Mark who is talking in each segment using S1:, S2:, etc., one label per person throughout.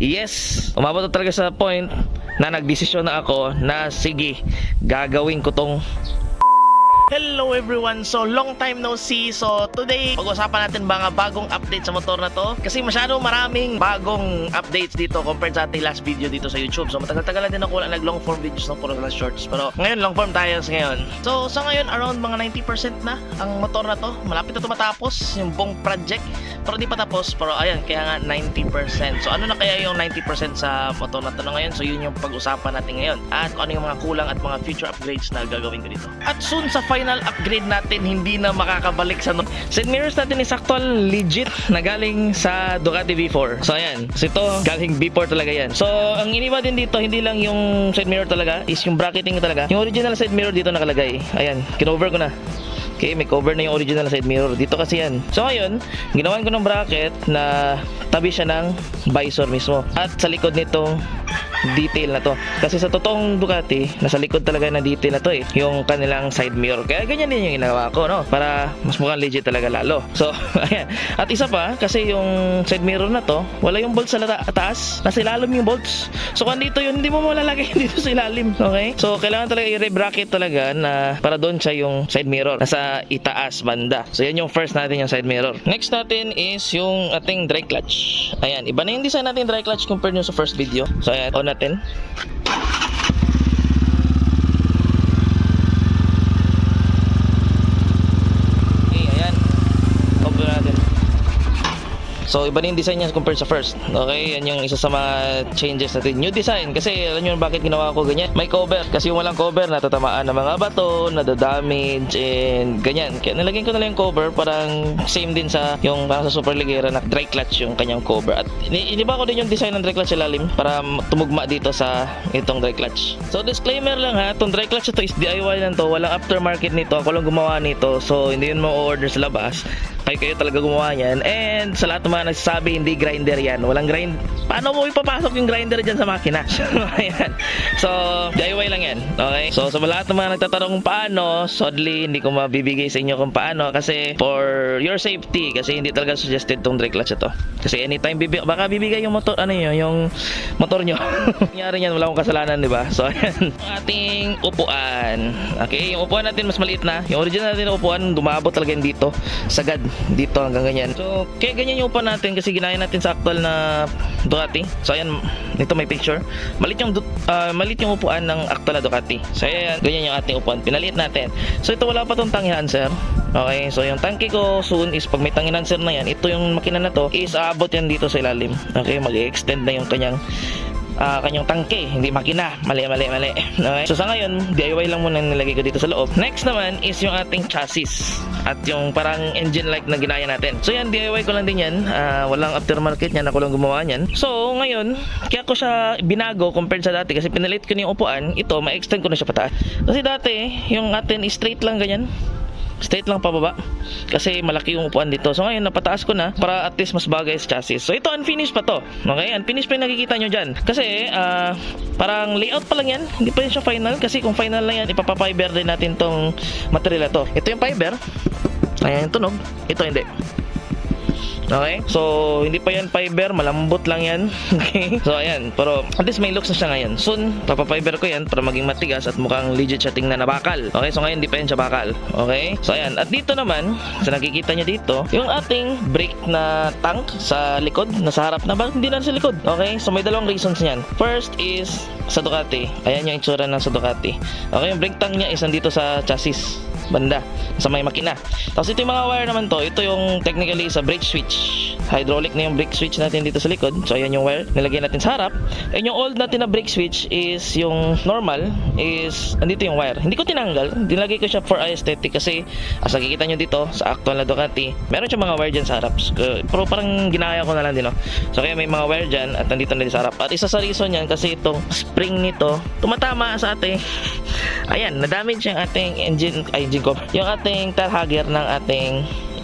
S1: yes, umabot na talaga sa point na nagdesisyon na ako na sige, gagawin ko tong Hello everyone! So, long time no see. So, today, pag-usapan natin mga bagong update sa motor na to. Kasi masyado maraming bagong updates dito compared sa ating last video dito sa YouTube. So, matagal-tagal na din ako wala nag-long form videos ng puro lang shorts. Pero, ngayon, long form tayo sa ngayon. So, sa ngayon, around mga 90% na ang motor na to. Malapit na to matapos yung buong project. Pero di pa tapos. Pero, ayan, kaya nga 90%. So, ano na kaya yung 90% sa motor na to na ngayon? So, yun yung pag-usapan natin ngayon. At kung ano yung mga kulang at mga future upgrades na gagawin ko dito. At soon sa final upgrade natin, hindi na makakabalik sa no. Side mirrors natin is actual legit na galing sa Ducati V4. So ayan, so ito galing V4 talaga yan. So ang iniba din dito, hindi lang yung side mirror talaga, is yung bracketing talaga. Yung original side mirror dito nakalagay. Ayan, kinover ko na. Okay, may cover na yung original side mirror. Dito kasi yan. So ngayon, ginawan ko ng bracket na tabi siya ng visor mismo. At sa likod nitong detail na to. Kasi sa totoong Ducati, nasa likod talaga na detail na to eh. Yung kanilang side mirror. Kaya ganyan din yung ginawa ko, no? Para mas mukhang legit talaga lalo. So, ayan. At isa pa, kasi yung side mirror na to, wala yung bolts sa lata- taas. Nasa ilalim yung bolts. So, kung dito yun, hindi mo malalagay dito sa ilalim. Okay? So, kailangan talaga i-rebracket talaga na para doon siya yung side mirror. Nasa itaas banda. So, yan yung first natin yung side mirror. Next natin is yung ating dry clutch. Ayan. Iba na yung design natin dry clutch compared nyo sa first video. So, ayan. On natin. Okay, ayan. Open natin. So, iba na yung design niya compared sa first. Okay, yan yung isa sa mga changes natin. New design. Kasi, alam nyo bakit ginawa ko ganyan? May cover. Kasi yung walang cover, natatamaan ng mga bato, nadadamage, and ganyan. Kaya nilagyan ko na lang yung cover. Parang same din sa yung parang sa Super Ligera na dry clutch yung kanyang cover. At ini- iniba ko din yung design ng dry clutch sa lalim para tumugma dito sa itong dry clutch. So, disclaimer lang ha. Itong dry clutch ito is DIY lang to. Walang aftermarket nito. Ako lang gumawa nito. So, hindi yun mo-order sa labas kayo kayo talaga gumawa niyan. And sa lahat ng mga nagsasabi, hindi grinder yan. Walang grind. Paano mo ipapasok yung grinder dyan sa makina? Ayan. So, DIY lang yan. Okay? So, sa lahat ng mga nagtatanong paano, sadly, hindi ko mabibigay sa inyo kung paano kasi for your safety, kasi hindi talaga suggested tong dry clutch ito. Kasi anytime, bibig baka bibigay yung motor, ano yun, yung motor nyo. Nangyari yan, wala akong kasalanan, di ba? So, ayan. Ang ating upuan. Okay, yung upuan natin mas maliit na. Yung original natin na upuan, dumabot talaga yan dito. Sagad dito hanggang ganyan. So, kaya ganyan yung upuan natin kasi ginaya natin sa actual na Ducati. So, ayan, nito may picture. Malit yung, ah, malit yung upuan ng actual na Ducati. So, ayan, ganyan yung ating upuan. Pinaliit natin. So, ito wala pa tong tangi sir. Okay, so yung tangke ko soon is pag may tangi sir na yan, ito yung makina na to is aabot yan dito sa ilalim. Okay, mag-extend na yung kanyang ah, kanyang tangke, hindi makina. Mali, mali, mali. Okay? So sa ngayon, DIY lang muna nilagay ko dito sa loob. Next naman is yung ating chassis at yung parang engine-like na ginaya natin. So yan, DIY ko lang din yan. Ah, walang aftermarket yan, ako lang gumawa niyan. So ngayon, kaya ko siya binago compared sa dati kasi pinalit ko na yung upuan, ito, ma-extend ko na siya pataas. Kasi dati, yung atin straight lang ganyan straight lang pababa. Kasi malaki yung upuan dito. So ngayon napataas ko na para at least mas bagay sa chassis. So ito unfinished pa to. Okay unfinished pa yung nakikita nyo dyan. Kasi ah, parang layout pa lang yan. Hindi pa yun siya final. Kasi kung final na yan ipapapiber din natin tong material na to. Ito yung fiber. Ayan yung tunog. Ito hindi Okay? So, hindi pa yan fiber, malambot lang yan. Okay? So, ayan. Pero, at least may looks na siya ngayon. Soon, papapiber ko yan para maging matigas at mukhang legit siya tingnan na bakal. Okay? So, ngayon, hindi pa yan siya bakal. Okay? So, ayan. At dito naman, sa nakikita nyo dito, yung ating brake na tank sa likod, nasa harap na, bakit hindi na sa likod? Okay? So, may dalawang reasons niyan. First is, sa Ducati. Ayan yung itsura ng sa Ducati. Okay? Yung brake tank niya is nandito sa chassis banda sa may makina. Tapos ito yung mga wire naman to, ito yung technically sa brake switch. Hydraulic na yung brake switch natin dito sa likod. So ayan yung wire, nilagay natin sa harap. And yung old natin na brake switch is yung normal is andito yung wire. Hindi ko tinanggal, dinlagay ko siya for aesthetic kasi as nakikita nyo dito sa actual na Ducati, meron siya mga wire dyan sa harap. Pero parang ginaya ko na lang din no. So kaya may mga wire dyan at nandito na din sa harap. At isa sa reason yan kasi itong spring nito tumatama sa ating ayan, na-damage yung ating engine, ay, cover. Yung ating tire hugger ng ating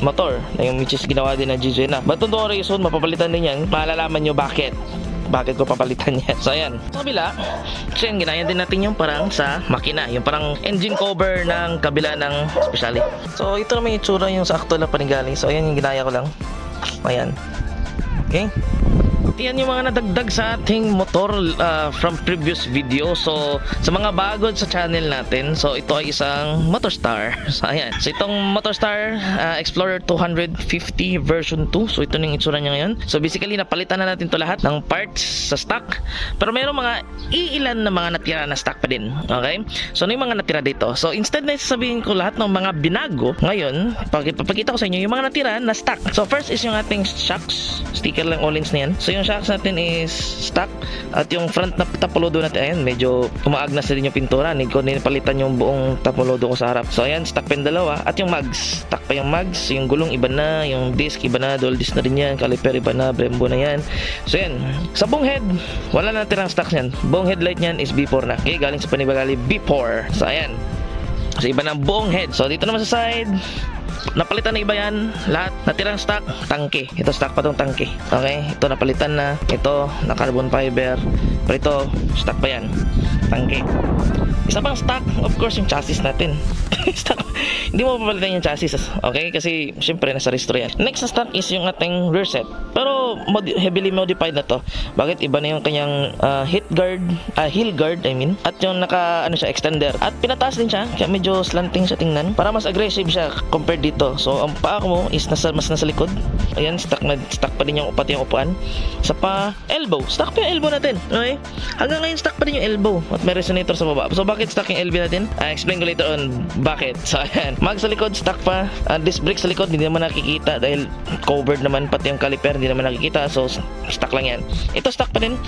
S1: motor na yung which is ginawa din ng GJ na. But to reason, mapapalitan din yan. Malalaman nyo bakit bakit ko papalitan yan. So, ayan. Sa kabila, so yan, ginaya din natin yung parang sa makina. Yung parang engine cover ng kabila ng specially. So, ito naman yung itsura yung sa actual na panigaling. So, ayan yung ginaya ko lang. Ayan. Okay? Yan yung mga nadagdag sa ating motor uh, from previous video. So, sa mga bago sa channel natin, so ito ay isang Motorstar. So, ayan. So, itong Motorstar uh, Explorer 250 version 2. So, ito na yung itsura niya ngayon. So, basically, napalitan na natin to lahat ng parts sa stock. Pero mayroong mga iilan na mga natira na stock pa din. Okay? So, ano yung mga natira dito? So, instead na sasabihin ko lahat ng mga binago, ngayon, papakita ko sa inyo yung mga natira na stock. So, first is yung ating shocks. Sticker lang Olins na yan. So, yung shocks natin is stock. At yung front na tapolodo natin, ayan, medyo umaagnas na din yung pintura. Need ko palitan yung buong tapolodo ko sa harap. So, ayan, stock pa dalawa. At yung mags. Stock pa yung mags. Yung gulong iba na. Yung disc iba na. Dual disc na rin yan. Caliper iba na. Brembo na yan. So, yan. Sa buong head, wala na natirang stocks yan. Buong headlight niyan is B4 na. Okay, galing sa panibagali B4. So, ayan. So iba ng buong head. So dito naman sa side, napalitan na iba yan. Lahat natirang stock, tangke. Ito stock pa tong tangke. Okay? Ito napalitan na. Ito na carbon fiber. Pero ito, stock pa yan. Tangke. Isa pang stock, of course, yung chassis natin. Hindi mo papalitan yung chassis. Okay? Kasi, syempre, nasa restro yan. Next na stock is yung ating rear set. Pero, mod- heavily modified na to. Bakit? Iba na yung kanyang ah, hit guard, ah, heel guard, I mean. At yung naka, ano siya, extender. At pinataas din siya, kaya medyo slanting siya tingnan. Para mas aggressive siya compared dito. So, ang paa mo is nasa, mas nasa likod. Ayan, stuck na, stuck pa din yung pati yung upuan. Sa pa, elbow. Stuck pa yung elbow natin. Okay? Hanggang ngayon, stuck pa din yung elbow. At may resonator sa baba. So, bakit stuck yung elbow natin? I explain ko later on bakit. So, ayan. Mag sa likod, stuck pa. Uh, disc brake sa likod, hindi naman nakikita dahil covered naman pati yung caliper, hindi naman nakikita. So, stuck lang yan. Ito, stuck pa din.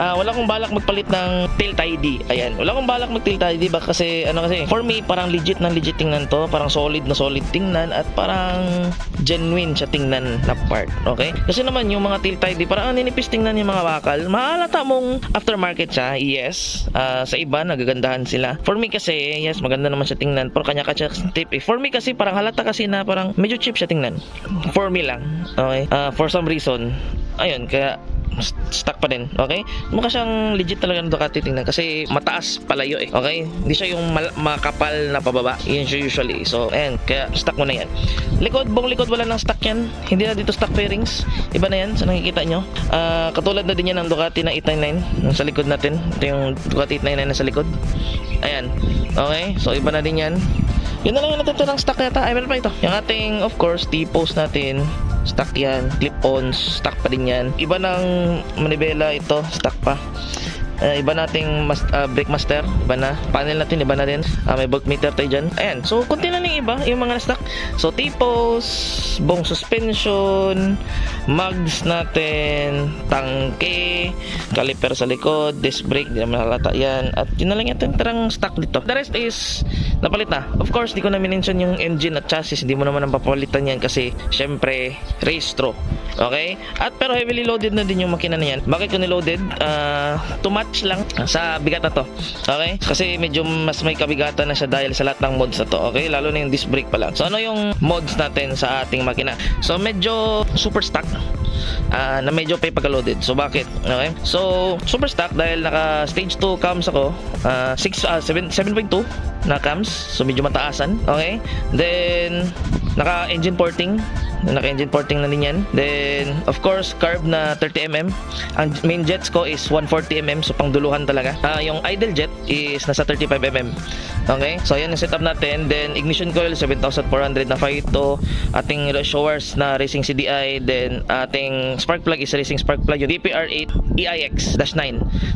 S1: Ah, wala akong balak magpalit ng tail tidy. Ayan. Wala akong balak mag tail tidy ba kasi ano kasi for me parang legit na legit tingnan to, parang solid na solid tingnan at parang genuine siya tingnan na part. Okay? Kasi naman yung mga tail tidy parang ang ninipis tingnan yung mga bakal. Mahalata mong aftermarket siya. Yes. Ah, sa iba nagagandahan sila. For me kasi yes, maganda naman siya tingnan. Pero kanya-kanya tip. Eh. For me kasi parang halata kasi na parang medyo cheap siya tingnan. For me lang. Okay? Ah, for some reason, ayun, kaya st- stuck pa din, okay? Mukha siyang legit talaga ng Ducati tingnan kasi mataas palayo eh, okay? Hindi siya yung makapal na pababa, yun siya usually. So, ayan, kaya stuck mo na yan. Likod, buong likod wala nang stuck yan. Hindi na dito stock fairings. Iba na yan sa nakikita nyo. Ah, katulad na din yan ng Ducati na 899 yung sa likod natin. Ito yung Ducati 899 na sa likod. Ayan. Okay? So, iba na din yan. Yun na lang yung natitirang stock yata. Ay, meron pa ito. Yung ating, of course, T-post natin. Stock yan. Clip-ons. Stock pa din yan. Iba ng manibela ito. Stock pa. Uh, iba nating mas, uh, brake master, iba na. Panel natin, iba na din. Uh, may voltmeter tayo dyan. Ayan. So, kunti na yung iba, yung mga na-stock. So, T-post, bong suspension, mugs natin, tangke, caliper sa likod, disc brake, di naman halata yan. At yun na lang yung tarang stock dito. The rest is napalit na. Of course, di ko na minention yung engine at chassis. Hindi mo naman ang papalitan yan kasi syempre, restro. Okay? At pero heavily loaded na din yung makina na yan. Bakit ko niloaded? Uh, too much lang sa bigat na to. Okay? Kasi medyo mas may kabigatan na siya dahil sa lahat ng mods na to. Okay? Lalo na yung disc brake pa lang. So ano yung mods natin sa ating makina? So medyo super stock ah, na medyo pay pagka-loaded. So bakit? Okay? So super stock dahil naka stage 2 cams ako, ah, 6 ah, 7 7.2 na cams. So medyo mataasan. Okay? Then naka engine porting naka engine porting na din yan. Then of course carb na 30mm ang main jets ko is 140mm so pangduluhan talaga. Ah, yung idle jet is nasa 35mm okay? So yan yung setup natin. Then ignition coil 7400 na Faito ating showers na racing CDI then ating spark plug is racing spark plug yung DPR8 EIX-9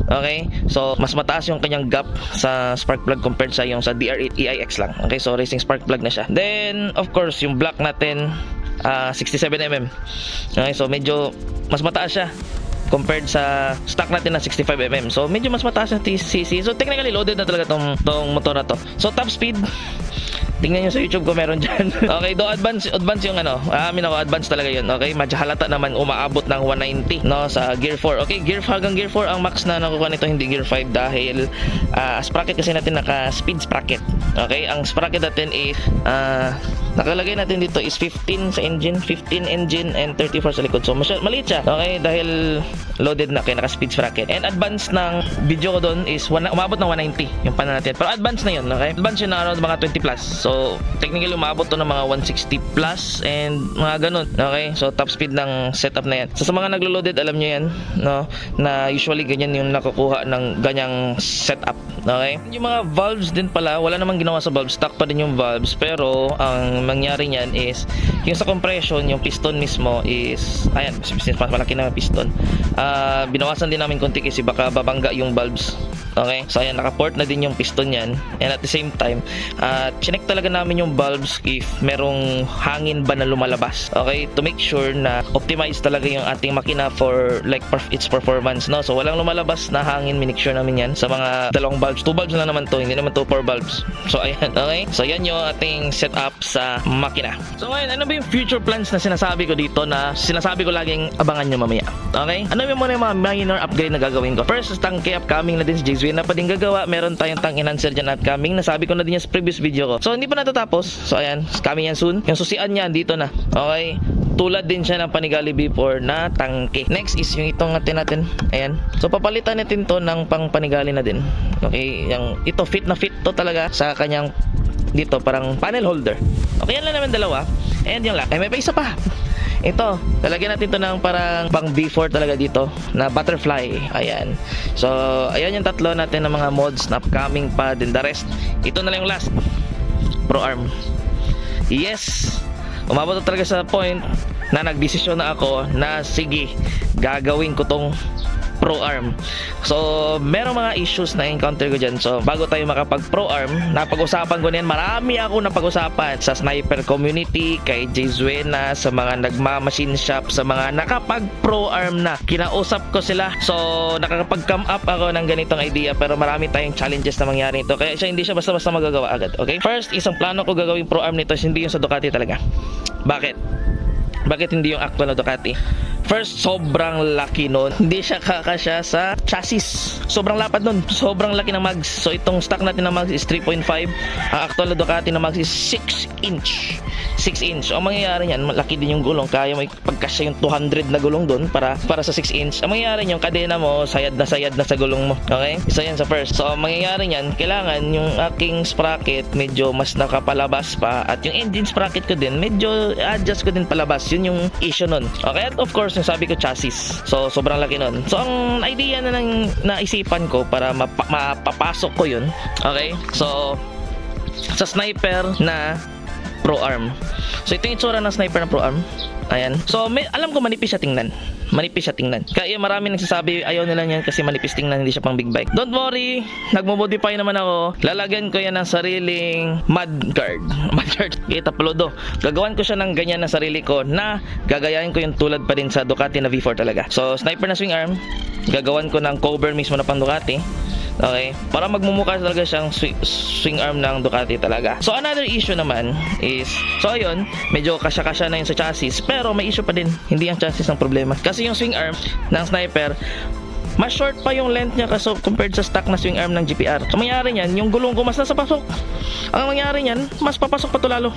S1: okay? So mas mataas yung kanyang gap sa spark plug compared sa yung sa DR8 EIX lang. Okay? So racing spark plug na siya. Then of course yung black natin ah, 67mm okay so medyo mas mataas siya compared sa stock natin na 65mm. So medyo mas mataas yung TCC. So technically loaded na talaga tong tong motor na to. So top speed Tingnan nyo sa YouTube ko meron dyan. okay, do advance advance yung ano. Amin ako advance talaga yun. Okay, medyo halata naman umaabot ng 190 no sa Gear 4. Okay, Gear 5 hanggang Gear 4 ang max na nakukuha nito hindi Gear 5 dahil ah, sprocket kasi natin naka speed sprocket. Okay, ang sprocket natin is ah, nakalagay natin dito is 15 sa engine, 15 engine and 34 sa likod. So masya, maliit siya. Okay, dahil loaded na kaya naka speed sprocket. And advance ng video ko doon is one, umabot ng 190 yung natin. Pero advance na yun, okay? Advance yun na around mga 20 plus. So, technically umabot to ng mga 160 plus and mga ganun. Okay? So, top speed ng setup na yan. So, sa mga naglo-loaded, alam nyo yan, no? Na usually ganyan yung nakukuha ng ganyang setup. Okay? Yung mga valves din pala, wala namang ginawa sa valves. Stock pa din yung valves. Pero, ang mangyari niyan is, yung sa compression, yung piston mismo is, ayan, mas malaki na piston. Ah, binawasan din namin konti kasi baka babangga yung valves. Okay? So, ayan, nakaport na din yung piston yan. And at the same time, uh, chinek talaga namin yung valves if merong hangin ba na lumalabas. Okay? To make sure na optimize talaga yung ating makina for like perf- its performance. No? So, walang lumalabas na hangin. Minake sure namin yan sa mga dalawang valves. Two valves lang naman to. Hindi naman to four valves. So, ayan. Okay? So, yan yung ating setup sa makina. So, ngayon, ano ba yung future plans na sinasabi ko dito na sinasabi ko laging abangan nyo mamaya? Okay? Ano yung muna yung mga minor upgrade na gagawin ko? First, tangke upcoming na din si Jigswin na pa gagawa. Meron tayong tang enhancer dyan upcoming. Nasabi ko na din sa previous video ko. So, hindi pa natatapos. So, ayan. Coming yan soon. Yung susian niya, dito na. Okay? Tulad din siya ng Panigali B4 na tangke. Next is yung itong natin natin. Ayan. So, papalitan natin to ng pang Panigali na din. Okay? Yung, ito fit na fit to talaga sa kanyang dito parang panel holder. Okay, yan lang naman dalawa. And yung lock. Ay, may pa isa pa. Ito, lalagyan natin to ng parang pang B4 talaga dito na butterfly. Ayan. So, ayan yung tatlo natin ng mga mods na upcoming pa. Then the rest, ito na lang yung last. Pro Arm. Yes! Umabot talaga sa point na nagdesisyon na ako na sige, gagawin ko tong pro arm. So, merong mga issues na encounter ko dyan. So, bago tayo makapag pro arm, napag-usapan ko niyan. Marami ako napag-usapan sa sniper community, kay Jay Zuena, sa mga nagma-machine shop, sa mga nakapag pro arm na. Kinausap ko sila. So, nakakapag-come up ako ng ganitong idea pero marami tayong challenges na mangyari nito. Kaya siya hindi siya basta-basta magagawa agad. Okay? First, isang plano ko gagawing pro arm nito hindi yung sa Ducati talaga. Bakit? Bakit hindi yung actual na Ducati? First, sobrang laki nun. Hindi siya kakasya sa chassis. Sobrang lapad nun. Sobrang laki ng mags. So, itong stock natin na mags is 3.5. Ang actual na Ducati na mags is 6 inch. 6 inch. Ang mangyayari niyan, malaki din yung gulong. Kaya may pagkasya yung 200 na gulong doon para para sa 6 inch. Ang mangyayari yung kadena mo, sayad na sayad na sa gulong mo. Okay? Isa yan sa first. So, ang mangyayari niyan, kailangan yung aking sprocket medyo mas nakapalabas pa at yung engine sprocket ko din, medyo adjust ko din palabas. Yun yung issue nun. Okay? At of course, yung sabi ko chassis. So, sobrang laki nun. So, ang idea na nang naisipan ko para mapa- mapapasok ko yun. Okay? So, sa sniper na pro arm. So ito yung itsura ng sniper na pro arm. Ayan. So may, alam ko manipis siya tingnan. Manipis siya tingnan. Kaya marami nagsasabi ayaw nila yan kasi manipis tingnan hindi siya pang big bike. Don't worry, nagmo-modify naman ako. Lalagyan ko yan ng sariling mud guard. Mud guard. Kita plodo. Gagawan ko siya ng ganyan na sarili ko na gagayahin ko yung tulad pa rin sa Ducati na V4 talaga. So sniper na swing arm, gagawan ko ng cover mismo na pang Ducati. Okay? Para magmumukha talaga siyang swing, arm ng Ducati talaga. So another issue naman is, so ayun, medyo kasya-kasya na yun sa chassis, pero may issue pa din. Hindi ang chassis ang problema. Kasi yung swing arm ng sniper, mas short pa yung length niya kasi compared sa stock na swing arm ng GPR. So mangyari niyan, yung gulong ko mas nasa pasok. Ang mangyari niyan, mas papasok pa to lalo.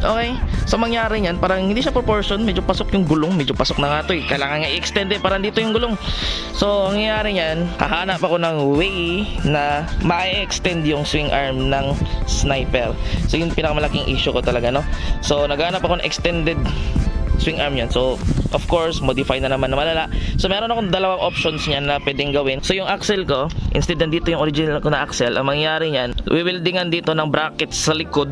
S1: Okay? So mangyari niyan, parang hindi siya proportion, medyo pasok yung gulong, medyo pasok na nga to eh. Kailangan nga i-extend eh, para dito yung gulong. So ang nangyari niyan, hahanap ako ng way na ma-extend yung swing arm ng sniper. So yun pinakamalaking issue ko talaga, no? So naghanap ako ng extended swing arm yan. So, of course, modify na naman na malala. So, meron akong dalawang options niyan na pwedeng gawin. So, yung axle ko, instead nandito yung original ko na axle, ang mangyayari niyan, wiwildingan dito ng bracket sa likod.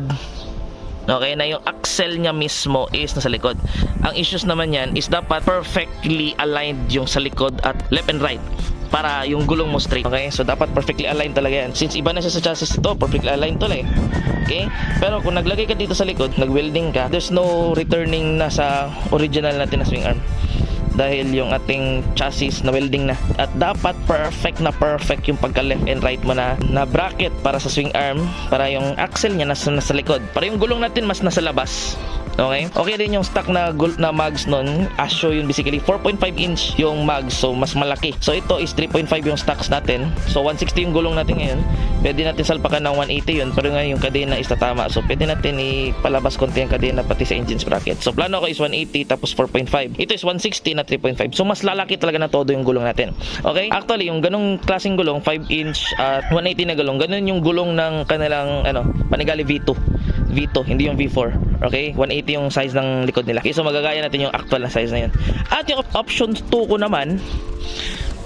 S1: Okay, na yung axle niya mismo is nasa likod. Ang issues naman yan is dapat perfectly aligned yung sa likod at left and right para yung gulong mo straight. Okay? So dapat perfectly aligned talaga yan. Since iba na siya sa chassis ito, perfectly aligned to eh. Okay? Pero kung naglagay ka dito sa likod, nag-welding ka, there's no returning na sa original natin na swing arm dahil yung ating chassis na welding na. At dapat perfect na perfect yung pagka left and right mo na na bracket para sa swing arm para yung axle niya nasa, nasa likod. Para yung gulong natin mas nasa labas Okay? Okay din yung stock na gul- na mags nun. Asho yun basically 4.5 inch yung mags so mas malaki. So ito is 3.5 yung stocks natin. So 160 yung gulong natin ngayon. Pwede natin salpakan ng 180 yun pero ngayon yung kadena is tatama. So pwede natin ipalabas konti ang kadena pati sa engine sprocket. So plano ko is 180 tapos 4.5. Ito is 160 na 3.5. So mas lalaki talaga na todo yung gulong natin. Okay? Actually, yung ganong klaseng gulong, 5 inch at 180 na gulong, ganun yung gulong ng kanilang ano, Panigale V2. V2, hindi yung V4. Okay? 180 yung size ng likod nila. Okay, so magagaya natin yung actual na size na yun. At yung option 2 ko naman,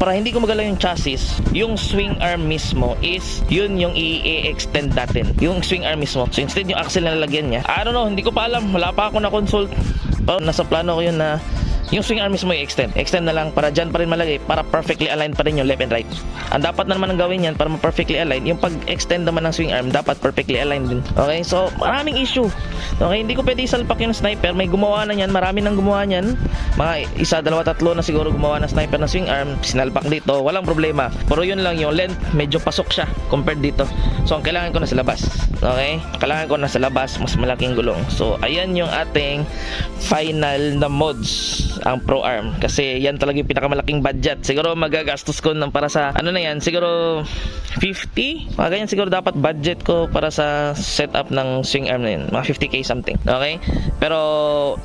S1: para hindi ko magalaw yung chassis, yung swing arm mismo is yun yung i-extend natin. Yung swing arm mismo. So instead yung axle na lalagyan niya, I don't know, hindi ko pa alam. Wala pa ako na consult. Pero nasa plano ko yun na yung swing arm mismo i-extend. Extend na lang para dyan pa rin malagay para perfectly aligned pa rin yung left and right. Ang dapat na naman ang gawin yan para ma-perfectly aligned, yung pag-extend naman ng swing arm dapat perfectly aligned din. Okay? So, maraming issue. Okay? Hindi ko pwede isalpak yung sniper. May gumawa na yan. Marami nang gumawa niyan. Mga isa, dalawa, tatlo na siguro gumawa ng sniper na swing arm. Sinalpak dito. Walang problema. Pero yun lang yung length. Medyo pasok siya compared dito. So, ang kailangan ko na sa labas. Okay? Kailangan ko na sa labas. Mas malaking gulong. So, ayan yung ating final na mods ang Pro Arm. Kasi yan talaga yung pinakamalaking budget. Siguro magagastos ko ng para sa ano na yan siguro 50 mga ganyan siguro dapat budget ko para sa setup ng swing arm na yun. Mga 50k something. Okay? Pero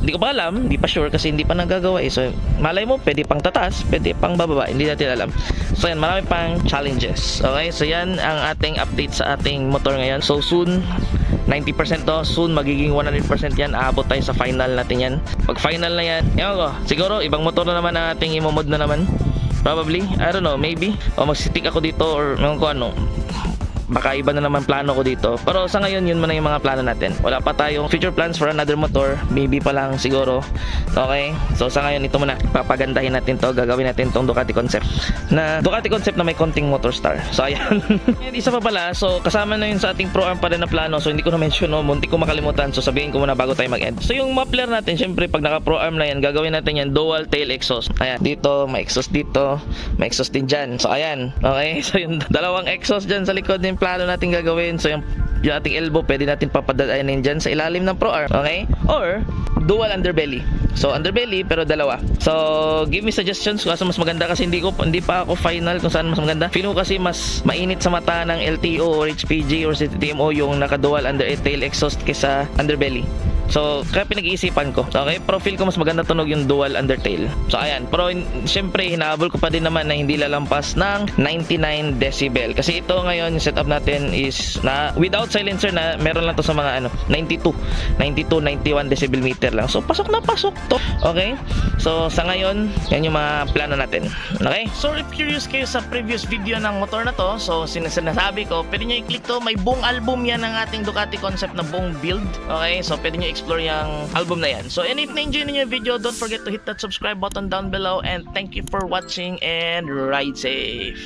S1: hindi ko pa alam. Hindi pa sure kasi hindi pa nagagawa eh. So malay mo pwede pang tataas pwede pang bababa. Hindi natin alam. So yan marami pang challenges. Okay? So yan ang ating update sa ating motor ngayon. So soon 90% to. Soon magiging 100% yan. Aabot tayo sa final natin yan. Pag final na yan ewan ko. Siguro ibang motor na naman ang ating imomod na naman. Probably I don't know maybe. O magsitik ako dito or ewan ko ano baka iba na naman plano ko dito. Pero sa ngayon yun muna yung mga plano natin. Wala pa tayong future plans for another motor. Maybe pa lang siguro. Okay? So sa ngayon ito muna. Papagandahin natin to. Gagawin natin tong Ducati Concept. Na Ducati Concept na may konting motor star. So ayan. And isa pa pala so kasama na yun sa ating pro arm pa na plano. So hindi ko na mention no? Munti ko makalimutan. So sabihin ko muna bago tayo mag-end. So yung muffler natin syempre pag naka pro arm na yan gagawin natin yan. Dual tail exhaust. Ayan. Dito may exhaust dito. May exhaust din dyan. So ayan. Okay? So yung dalawang exhaust dyan sa likod plano natin gagawin. So yung yung ating elbow pwede natin papadaanin dyan sa ilalim ng pro arm okay? Or dual underbelly. So underbelly pero dalawa. So give me suggestions kung mas maganda kasi hindi ko hindi pa ako final kung saan mas maganda. Feeling ko kasi mas mainit sa mata ng LTO or HPG or CTMO yung naka dual under tail exhaust kesa underbelly So, kaya pinag-iisipan ko. Okay, profile ko mas maganda tunog yung dual undertail. So, ayan. Pero, syempre, hinahabol ko pa din naman na hindi lalampas ng 99 decibel. Kasi ito ngayon, yung setup natin is na without silencer na meron lang to sa mga ano, 92, 92, 91 decibel meter lang. So, pasok na pasok to. Okay? So, sa ngayon, yan yung mga plano natin. Okay? So, if curious kayo sa previous video ng motor na to, so, sinasabi ko, pwede nyo i-click to. May buong album yan ng ating Ducati concept na buong build. Okay? So, pwede nyo explore yung album na yan. So, and if na-enjoy niyo yung video, don't forget to hit that subscribe button down below and thank you for watching and ride safe.